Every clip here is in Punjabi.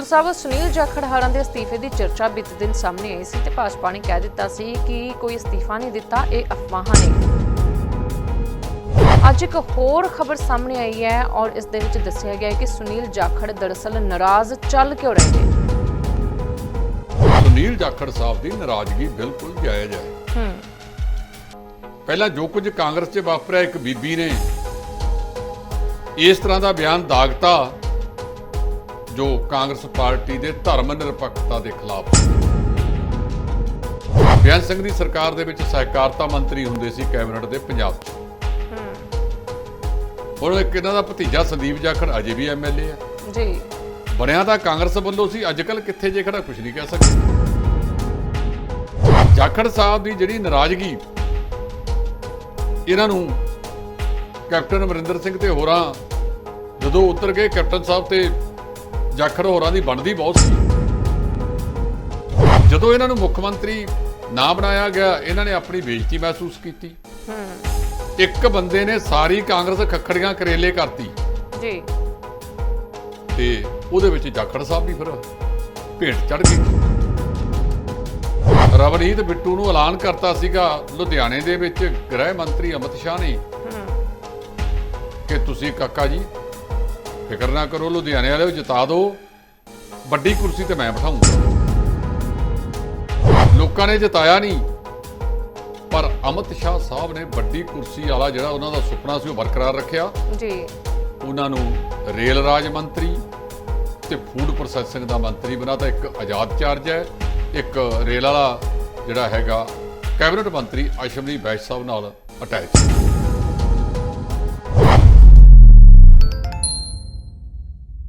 ਢਿੱਲੋਂ ਸਾਹਿਬ ਸੁਨੀਲ ਜਾਖੜਹਾਰਾਂ ਦੇ ਅਸਤੀਫੇ ਦੀ ਚਰਚਾ ਬੀਤੇ ਦਿਨ ਸਾਹਮਣੇ ਆਈ ਸੀ ਤੇ ਭਾਜਪਾ ਨੇ ਕਹਿ ਦਿੱਤਾ ਸੀ ਕਿ ਕੋਈ ਅਸਤੀਫਾ ਨਹੀਂ ਦਿੱਤਾ ਇਹ ਅਫਵਾਹਾਂ ਨੇ। ਅੱਜ ਇੱਕ ਹੋਰ ਖਬਰ ਸਾਹਮਣੇ ਆਈ ਹੈ ਔਰ ਇਸ ਦੇ ਵਿੱਚ ਦੱਸਿਆ ਗਿਆ ਹੈ ਕਿ ਸੁਨੀਲ ਜਾਖੜ ਦਰਅਸਲ ਨਾਰਾਜ਼ ਚੱਲ ਕਿਉਂ ਰਹੇ ਨੇ। ਸੁਨੀਲ ਜਾਖੜ ਸਾਹਿਬ ਦੀ ਨਾਰਾਜ਼ਗੀ ਬਿਲਕੁਲ ਜਾਇਜ਼ ਹੈ। ਹੂੰ। ਪਹਿਲਾਂ ਜੋ ਕੁਝ ਕਾਂਗਰਸ 'ਚ ਵਾਪਰਿਆ ਇੱਕ ਬੀਬੀ ਨੇ। ਇਸ ਤਰ੍ਹਾਂ ਦਾ ਬਿਆਨ ਦਾਗਤਾ ਜੋ ਕਾਂਗਰਸ ਪਾਰਟੀ ਦੇ ਧਰਮ ਨਿਰਪੱਖਤਾ ਦੇ ਖਿਲਾਫ। ਬਿਆਨ ਸਿੰਘ ਦੀ ਸਰਕਾਰ ਦੇ ਵਿੱਚ ਸਹਿਕਾਰਤਾ ਮੰਤਰੀ ਹੁੰਦੇ ਸੀ ਕੈਬਨਿਟ ਦੇ ਪੰਜਾਬ 'ਚ। ਹੁਣ ਇੱਕ ਇਹਨਾਂ ਦਾ ਭਤੀਜਾ ਸੰਦੀਪ ਜਾਖੜ ਅਜੇ ਵੀ ਐਮਐਲਏ ਹੈ ਜੀ। ਬਣਿਆ ਤਾਂ ਕਾਂਗਰਸ ਵੱਲੋਂ ਸੀ ਅੱਜ ਕੱਲ ਕਿੱਥੇ ਜੇ ਖੜਾ ਕੁਝ ਨਹੀਂ ਕਹਿ ਸਕਦੇ। ਜਾਖੜ ਸਾਹਿਬ ਦੀ ਜਿਹੜੀ ਨਾਰਾਜ਼ਗੀ ਇਹਨਾਂ ਨੂੰ ਕੈਪਟਨ ਅਮਰਿੰਦਰ ਸਿੰਘ ਤੇ ਹੋਰਾਂ ਜਦੋਂ ਉਤਰ ਗਏ ਕੈਪਟਨ ਸਾਹਿਬ ਤੇ ਜਾਖੜ ਹੋਰਾਂ ਦੀ ਬਣਦੀ ਬਹੁਤ ਸੀ। ਜਦੋਂ ਇਹਨਾਂ ਨੂੰ ਮੁੱਖ ਮੰਤਰੀ ਨਾ ਬਣਾਇਆ ਗਿਆ ਇਹਨਾਂ ਨੇ ਆਪਣੀ ਬੇਇੱਜ਼ਤੀ ਮਹਿਸੂਸ ਕੀਤੀ। ਹੂੰ। ਇੱਕ ਬੰਦੇ ਨੇ ਸਾਰੀ ਕਾਂਗਰਸ ਖੱਖੜੀਆਂ ਕਰੇਲੇ ਕਰਤੀ। ਜੀ। ਤੇ ਉਹਦੇ ਵਿੱਚ ਜਾਖੜ ਸਾਹਿਬ ਵੀ ਫਿਰ ਭੇਟ ਚੜ ਗਏ। ਰਵਨੀਤ ਬਿੱਟੂ ਨੂੰ ਐਲਾਨ ਕਰਤਾ ਸੀਗਾ ਲੁਧਿਆਣੇ ਦੇ ਵਿੱਚ ਗ੍ਰਹਿ ਮੰਤਰੀ ਅਮਿਤ ਸ਼ਾਹ ਨੇ। ਕਿ ਤੁਸੀਂ ਕਾਕਾ ਜੀ ਫਿਕਰ ਨਾ ਕਰੋ ਲੁਧਿਆਣੇ ਵਾਲਿਓ ਜਿਤਾ ਦਿਓ। ਵੱਡੀ ਕੁਰਸੀ ਤੇ ਮੈਂ ਬਿਠਾਉਂਗਾ। ਲੋਕਾਂ ਨੇ ਜਿਤਾਇਆ ਨਹੀਂ ਪਰ ਅਮਿਤ ਸ਼ਾਹ ਸਾਹਿਬ ਨੇ ਵੱਡੀ ਕੁਰਸੀ ਵਾਲਾ ਜਿਹੜਾ ਉਹਨਾਂ ਦਾ ਸੁਪਨਾ ਸੀ ਉਹ ਬਰਕਰਾਰ ਰੱਖਿਆ। ਜੀ। ਉਹਨਾਂ ਨੂੰ ਰੇਲ ਰਾਜ ਮੰਤਰੀ ਤੇ ਫੂਡ ਪ੍ਰੋਸੈਸਿੰਗ ਦਾ ਮੰਤਰੀ ਬਣਾਤਾ। ਇੱਕ ਆਜ਼ਾਦ ਚਾਰਜ ਹੈ ਇੱਕ ਰੇਲ ਵਾਲਾ ਜਿਹੜਾ ਹੈਗਾ ਕੈਬਨਿਟ ਮੰਤਰੀ ਅਸ਼ਮਨੀ ਬੈਸ਼ ਸਾਹਿਬ ਨਾਲ ਅਟੈਚ।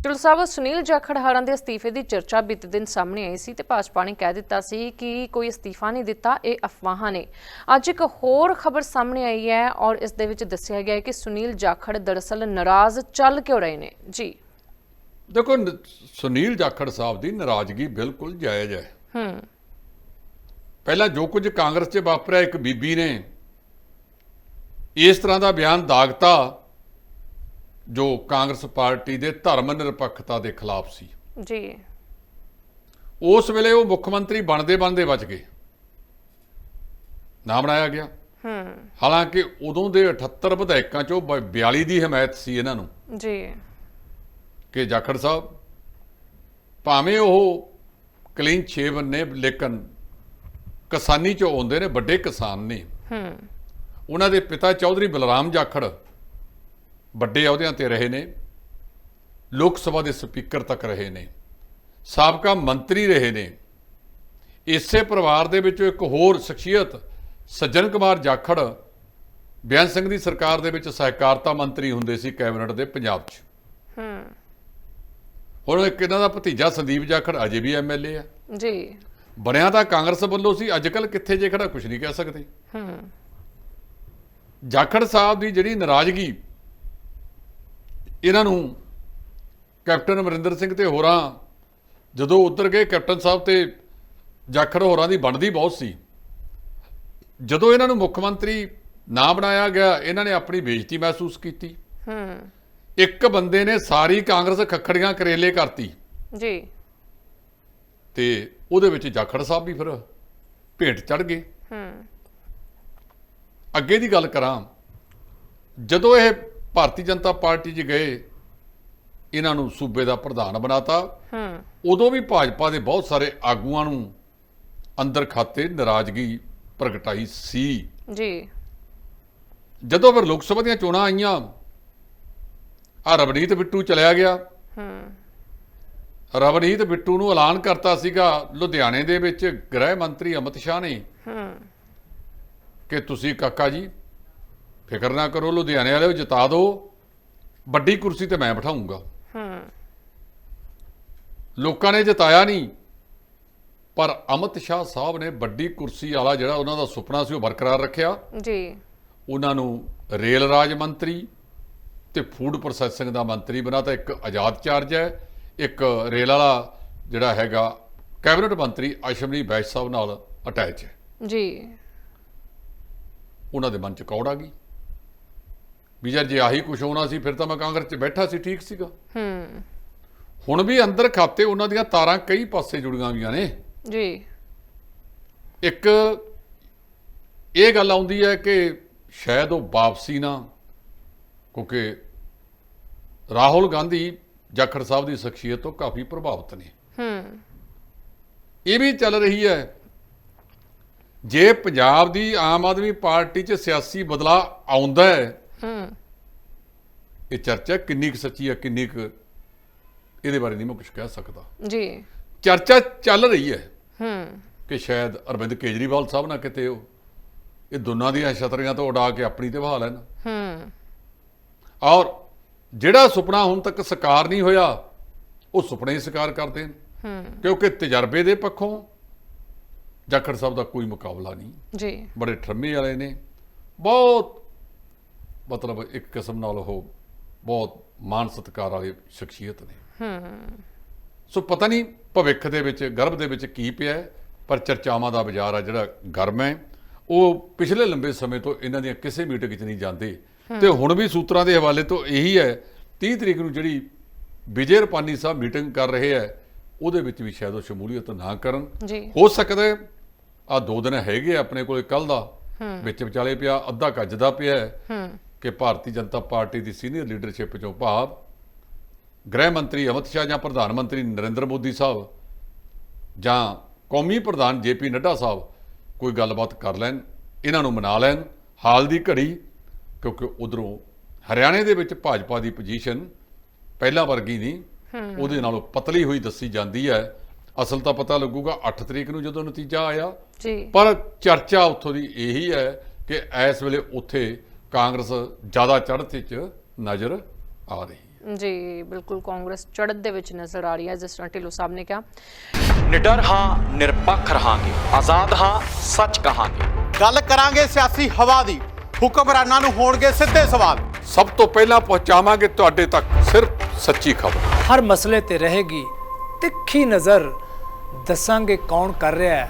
ਸਾਹਿਬ ਸੁਨੀਲ ਜਾਖੜਹਾਰਾਂ ਦੇ ਅਸਤੀਫੇ ਦੀ ਚਰਚਾ ਬੀਤੇ ਦਿਨ ਸਾਹਮਣੇ ਆਈ ਸੀ ਤੇ ਭਾਜਪਾ ਨੇ ਕਹਿ ਦਿੱਤਾ ਸੀ ਕਿ ਕੋਈ ਅਸਤੀਫਾ ਨਹੀਂ ਦਿੱਤਾ ਇਹ ਅਫਵਾਹਾਂ ਨੇ। ਅੱਜ ਇੱਕ ਹੋਰ ਖਬਰ ਸਾਹਮਣੇ ਆਈ ਹੈ ਔਰ ਇਸ ਦੇ ਵਿੱਚ ਦੱਸਿਆ ਗਿਆ ਹੈ ਕਿ ਸੁਨੀਲ ਜਾਖੜ ਦਰਅਸਲ ਨਾਰਾਜ਼ ਚੱਲ ਕਿਉਂ ਰਹੇ ਨੇ। ਜੀ। ਦੇਖੋ ਨ- ਸੁਨੀਲ ਜਾਖੜ ਸਾਹਿਬ ਦੀ ਨਾਰਾਜ਼ਗੀ ਬਿਲਕੁਲ ਜਾਇਜ਼ ਹੈ। ਹੂੰ। ਪਹਿਲਾਂ ਜੋ ਕੁਝ ਕਾਂਗਰਸ 'ਚ ਵਾਪਰਿਆ ਇੱਕ ਬੀਬੀ ਨੇ ਇਸ ਤਰ੍ਹਾਂ ਦਾ ਬਿਆਨ ਦਾਗਤਾ ਜੋ ਕਾਂਗਰਸ ਪਾਰਟੀ ਦੇ ਧਰਮ ਨਿਰਪੱਖਤਾ ਦੇ ਖਿਲਾਫ ਸੀ। ਜੀ। ਉਸ ਵੇਲੇ ਉਹ ਮੁੱਖ ਮੰਤਰੀ ਬਣਦੇ ਬਣਦੇ ਬਚ ਗਏ। ਨਾ ਬਣਾਇਆ ਗਿਆ। ਹੂੰ। ਹਾਲਾਂਕਿ ਉਦੋਂ ਦੇ 78 ਵਿਧਾਇਕਾਂ ਚੋਂ ਬ- 42 ਦੀ ਹਮਾਇਤ ਸੀ ਇਹਨਾਂ ਨੂੰ। ਜੀ। ਕਿ ਜਾਖੜ ਸਾਹਿਬ ਭਾਵੇਂ ਉਹ ਕਲੀਨ ਸ਼ੇਵਨ ਨੇ ਲੇਕਿਨ ਕਿਸਾਨੀ ਚੋਂ ਆਉਂਦੇ ਨੇ ਵੱਡੇ ਕਿਸਾਨ ਨੇ। ਹੂੰ। ਉਹਨਾਂ ਦੇ ਪਿਤਾ ਚੌਧਰੀ ਬਲਰਾਮ ਜਾਖੜ ਵੱਡੇ ਅਹੁਦਿਆਂ ਤੇ ਰਹੇ ਨੇ ਲੋਕ ਸਭਾ ਦੇ ਸਪੀਕਰ ਤੱਕ ਰਹੇ ਨੇ ਸਾਬਕਾ ਮੰਤਰੀ ਰਹੇ ਨੇ। ਇਸੇ ਪਰਿਵਾਰ ਦੇ ਵਿੱਚੋਂ ਇੱਕ ਹੋਰ ਸ਼ਖਸੀਅਤ ਸੱਜਣ ਕੁਮਾਰ ਜਾਖੜ ਬਿਆਨ ਸਿੰਘ ਦੀ ਸਰਕਾਰ ਦੇ ਵਿੱਚ ਸਹਿਕਾਰਤਾ ਮੰਤਰੀ ਹੁੰਦੇ ਸੀ ਕੈਬਨਿਟ ਦੇ ਪੰਜਾਬ 'ਚ। ਹੂੰ। ਹੁਣ ਇੱਕ ਇਹਨਾਂ ਦਾ ਭਤੀਜਾ ਸੰਦੀਪ ਜਾਖੜ ਅਜੇ ਵੀ ਐਮਐਲਏ ਆ। ਜੀ। ਬਣਿਆ ਤਾਂ ਕਾਂਗਰਸ ਵੱਲੋਂ ਸੀ ਅੱਜ ਕੱਲ ਕਿੱਥੇ ਜੇ ਖੜਾ ਕੁਝ ਨਹੀਂ ਕਹਿ ਸਕਦੇ। ਹੂੰ। ਜਾਖੜ ਸਾਹਿਬ ਦੀ ਜਿਹੜੀ ਨਾਰਾਜ਼ਗੀ ਇਹਨਾਂ ਨੂੰ ਕੈਪਟਨ ਅਮਰਿੰਦਰ ਸਿੰਘ ਤੇ ਹੋਰਾਂ ਜਦੋਂ ਉਤਰ ਗਏ ਕੈਪਟਨ ਸਾਹਿਬ ਤੇ ਜਾਖੜ ਹੋਰਾਂ ਦੀ ਬਣਦੀ ਬਹੁਤ ਸੀ। ਜਦੋਂ ਇਹਨਾਂ ਨੂੰ ਮੁੱਖ ਮੰਤਰੀ ਨਾ ਬਣਾਇਆ ਗਿਆ ਇਹਨਾਂ ਨੇ ਆਪਣੀ ਬੇਇੱਜ਼ਤੀ ਮਹਿਸੂਸ ਕੀਤੀ। ਹੂੰ। ਇੱਕ ਬੰਦੇ ਨੇ ਸਾਰੀ ਕਾਂਗਰਸ ਖੱਖੜੀਆਂ ਕਰੇਲੇ ਕਰਤੀ। ਜੀ। ਤੇ ਉਹਦੇ ਵਿੱਚ ਜਾਖੜ ਸਾਹਿਬ ਵੀ ਫਿਰ ਭੇਟ ਚੜ ਗਏ। ਹੂੰ। ਅੱਗੇ ਦੀ ਗੱਲ ਕਰਾਂ ਜਦੋਂ ਇਹ ਭਾਰਤੀ ਜਨਤਾ ਪਾਰਟੀ 'ਚ ਗਏ ਇਹਨਾਂ ਨੂੰ ਸੂਬੇ ਦਾ ਪ੍ਰਧਾਨ ਬਣਾਤਾ। ਹੂੰ। ਉਦੋਂ ਵੀ ਭਾਜਪਾ ਦੇ ਬਹੁਤ ਸਾਰੇ ਆਗੂਆਂ ਨੂੰ ਅੰਦਰ ਖਾਤੇ ਨਾਰਾਜ਼ਗੀ ਪ੍ਰਗਟਾਈ ਸੀ। ਜੀ। ਜਦੋਂ ਫਿਰ ਲੋਕ ਸਭਾ ਦੀਆਂ ਚੋਣਾਂ ਆਈਆਂ ਆ ਰਵਨੀਤ ਬਿੱਟੂ ਚਲਿਆ ਗਿਆ। ਹੂੰ। ਰਵਨੀਤ ਬਿੱਟੂ ਨੂੰ ਐਲਾਨ ਕਰਤਾ ਸੀਗਾ ਲੁਧਿਆਣੇ ਦੇ ਵਿੱਚ ਗ੍ਰਹਿ ਮੰਤਰੀ ਅਮਿਤ ਸ਼ਾਹ ਨੇ। ਹੂੰ। ਕਿ ਤੁਸੀਂ ਕਾਕਾ ਜੀ ਫਿਕਰ ਨਾ ਕਰੋ ਲੁਧਿਆਣੇ ਵਾਲਿਓ ਜਿਤਾ ਦਿਓ। ਵੱਡੀ ਕੁਰਸੀ ਤੇ ਮੈਂ ਬਿਠਾਉਂਗਾ। ਹੂੰ। ਲੋਕਾਂ ਨੇ ਜਿਤਾਇਆ ਨਹੀਂ ਪਰ ਅਮਿਤ ਸ਼ਾਹ ਸਾਹਿਬ ਨੇ ਵੱਡੀ ਕੁਰਸੀ ਵਾਲਾ ਜਿਹੜਾ ਉਹਨਾਂ ਦਾ ਸੁਪਨਾ ਸੀ ਉਹ ਬਰਕਰਾਰ ਰੱਖਿਆ। ਜੀ। ਉਹਨਾਂ ਨੂੰ ਰੇਲ ਰਾਜ ਮੰਤਰੀ ਤੇ ਫੂਡ ਪ੍ਰੋਸੈਸਿੰਗ ਦਾ ਮੰਤਰੀ ਬਣਾਤਾ ਇੱਕ ਆਜ਼ਾਦ ਚਾਰਜ ਹੈ ਇੱਕ ਰੇਲ ਵਾਲਾ ਜਿਹੜਾ ਹੈਗਾ ਕੈਬਨਿਟ ਮੰਤਰੀ ਅਸ਼ਮਨੀ ਬੈਸ਼ ਸਾਹਿਬ ਨਾਲ ਅਟੈਚ ਹੈ। ਜੀ। ਉਹਨਾਂ ਦੇ ਮਨ ਚ ਕੌੜ ਆ ਗਈ। ਵੀ ਜੇ ਆਹੀ ਕੁਝ ਹੋਣਾ ਸੀ ਫਿਰ ਤਾਂ ਮੈਂ ਕਾਂਗਰਸ 'ਚ ਬੈਠਾ ਸੀ ਠੀਕ ਸੀਗਾ। ਹੂੰ। ਹੁਣ ਵੀ ਅੰਦਰ ਖਾਤੇ ਉਹਨਾਂ ਦੀਆਂ ਤਾਰਾਂ ਕਈ ਪਾਸੇ ਜੁੜੀਆਂ ਹੋਈਆਂ ਨੇ। ਜੀ। ਇੱਕ ਇਹ ਗੱਲ ਆਉਂਦੀ ਹੈ ਕਿ ਸ਼ਾਇਦ ਉਹ ਵਾਪਸੀ ਨਾ ਕਿਉਂਕਿ ਰਾਹੁਲ ਗਾਂਧੀ ਜਾਖੜ ਸਾਹਿਬ ਦੀ ਸ਼ਖਸੀਅਤ ਤੋਂ ਕਾਫੀ ਪ੍ਰਭਾਵਿਤ ਨੇ। ਹੂੰ। ਇਹ ਵੀ ਚੱਲ ਰਹੀ ਹੈ ਜੇ ਪੰਜਾਬ ਦੀ ਆਮ ਆਦਮੀ ਪਾਰਟੀ 'ਚ ਸਿਆਸੀ ਬਦਲਾਅ ਆਉਂਦਾ ਹੈ ਹੂੰ। ਇਹ ਚਰਚਾ ਕਿੰਨੀ ਕੁ ਸੱਚੀ ਹੈ ਕਿੰਨੀ ਕੁ ਇਹਦੇ ਬਾਰੇ ਨਹੀਂ ਮੈਂ ਕੁਝ ਕਹਿ ਸਕਦਾ। ਜੀ। ਚਰਚਾ ਚੱਲ ਰਹੀ ਹੈ ਹੂੰ। ਕਿ ਸ਼ਾਇਦ ਅਰਵਿੰਦ ਕੇਜਰੀਵਾਲ ਸਾਹਿਬ ਨਾਲ ਕਿਤੇ ਉਹ ਇਹ ਦੋਨਾਂ ਦੀਆਂ ਛਤਰੀਆਂ ਤੋਂ ਉਡਾ ਕੇ ਆਪਣੀ ਤੇ ਬਹਾ ਲੈਣ। ਹੂੰ। ਔਰ ਜਿਹੜਾ ਸੁਪਨਾ ਹੁਣ ਤੱਕ ਸਾਕਾਰ ਨਹੀਂ ਹੋਇਆ ਉਹ ਸੁਪਨੇ ਹੀ ਸਾਕਾਰ ਕਰਦੇ ਨੇ ਹੂੰ। ਕਿਉਂਕਿ ਤਜਰਬੇ ਦੇ ਪੱਖੋਂ ਜਾਖੜ ਸਾਹਿਬ ਦਾ ਕੋਈ ਮੁਕਾਬਲਾ ਨਹੀਂ। ਜੀ। ਬੜੇ ਠਰਮੇ ਵਾਲੇ ਨੇ। ਬਹੁਤ ਮਤਲਬ ਇੱਕ ਕਿਸਮ ਨਾਲ ਉਹ ਬਹੁਤ ਮਾਨ ਸਤਿਕਾਰ ਵਾਲੀ ਸ਼ਖਸੀਅਤ ਨੇ। ਹੂੰ। ਸੋ ਪਤਾ ਨਹੀਂ ਭਵਿੱਖ ਦੇ ਵਿੱਚ ਗਰਭ ਦੇ ਵਿੱਚ ਕੀ ਪਿਆ ਪਰ ਚਰਚਾਵਾਂ ਦਾ ਬਾਜ਼ਾਰ ਆ ਜਿਹੜਾ ਗਰਮ ਹੈ। ਉਹ ਪਿਛਲੇ ਲੰਬੇ ਸਮੇਂ ਤੋਂ ਇਹਨਾਂ ਦੀਆਂ ਕਿਸੇ ਮੀਟਿੰਗ 'ਚ ਨਹੀਂ ਜਾਂਦੇ। ਤੇ ਹੁਣ ਵੀ ਸੂਤਰਾਂ ਦੇ ਹਵਾਲੇ ਤੋਂ ਇਹੀ ਹੈ 30 ਤਰੀਕ ਨੂੰ ਜਿਹੜੀ ਵਿਜੇ ਰਪਾਨੀ ਸਾਹਿਬ ਮੀਟਿੰਗ ਕਰ ਰਹੇ ਹੈ ਉਹਦੇ ਵਿੱਚ ਵੀ ਸ਼ਾਇਦ ਉਹ ਸ਼ਮੂਲੀਅਤ ਨਾ ਕਰਨ। ਹੋ ਸਕਦਾ ਆ ਦੋ ਦਿਨ ਹੈਗੇ ਆਪਣੇ ਕੋਲੇ ਕੱਲ ਦਾ ਵਿੱਚ ਵਿਚਾਲੇ ਪਿਆ ਅੱਧਾ ਕੱਜ ਦਾ ਪਿਆ ਕਿ ਭਾਰਤੀ ਜਨਤਾ ਪਾਰਟੀ ਦੀ ਸੀਨੀਅਰ ਲੀਡਰਸ਼ਿਪ ਚੋਂ ਭਾਵ ਗ੍ਰਹਿ ਮੰਤਰੀ ਅਮਿਤ ਸ਼ਾਹ ਜਾਂ ਪ੍ਰਧਾਨ ਮੰਤਰੀ ਨਰਿੰਦਰ ਮੋਦੀ ਸਾਹਿਬ ਜਾਂ ਕੌਮੀ ਪ੍ਰਧਾਨ ਜੇਪੀ ਨੱਡਾ ਸਾਹਿਬ ਕੋਈ ਗੱਲਬਾਤ ਕਰ ਲੈਣ ਇਹਨਾਂ ਨੂੰ ਮਨਾ ਲੈਣ ਹਾਲ ਦੀ ਘੜੀ ਕਿਉਂਕਿ ਉਧਰੋਂ ਹਰਿਆਣੇ ਦੇ ਵਿੱਚ ਭਾਜਪਾ ਦੀ ਪੋਜੀਸ਼ਨ ਪਹਿਲਾਂ ਵਰਗੀ ਨਹੀਂ ਉਹਦੇ ਨਾਲੋਂ ਪਤਲੀ ਹੋਈ ਦੱਸੀ ਜਾਂਦੀ ਹੈ। ਅਸਲ ਤਾਂ ਪਤਾ ਲੱਗੂਗਾ 8 ਤਰੀਕ ਨੂੰ ਜਦੋਂ ਨਤੀਜਾ ਆਇਆ। ਜੀ। ਪਰ ਚਰਚਾ ਉੱਥੋਂ ਦੀ ਇਹੀ ਹੈ ਕਿ ਇਸ ਵੇਲੇ ਉੱਥੇ ਕਾਂਗਰਸ ਜ਼ਿਆਦਾ ਚੜ੍ਹਤੇ 'ਚ ਨਜ਼ਰ ਆ ਰਹੀ ਹੈ। ਜੀ ਬਿਲਕੁਲ ਕਾਂਗਰਸ ਚੜ੍ਹਤ ਦੇ ਵਿੱਚ ਨਜ਼ਰ ਆ ਰਹੀ ਹੈ ਜਿਸ ਤਰ੍ਹਾਂ ਢਿੱਲੋਂ ਸਾਹਿਬ ਨੇ ਕਿਹਾ। ਨਿਡਰ ਹਾਂ ਨਿਰਪੱਖ ਰਹਾਂਗੇ। ਆਜ਼ਾਦ ਹਾਂ ਸੱਚ ਕਹਾਂਗੇ। ਗੱਲ ਕਰਾਂਗੇ ਸਿਆਸੀ ਹਵਾ ਦੀ। ਹੁਕਮਰਾਨਾਂ ਨੂੰ ਹੋਣਗੇ ਸਿੱਧੇ ਸਵਾਲ। ਸਭ ਤੋਂ ਪਹਿਲਾਂ ਪਹੁੰਚਾਵਾਂਗੇ ਤੁਹਾਡੇ ਤੱਕ ਸਿਰਫ ਸੱਚੀ ਖਬਰ। ਹਰ ਮਸਲੇ ਤੇ ਰਹੇਗੀ ਤਿੱਖੀ ਨਜ਼ਰ। ਦੱਸਾਂਗੇ ਕੌਣ ਕਰ ਰਿਹਾ ਹੈ।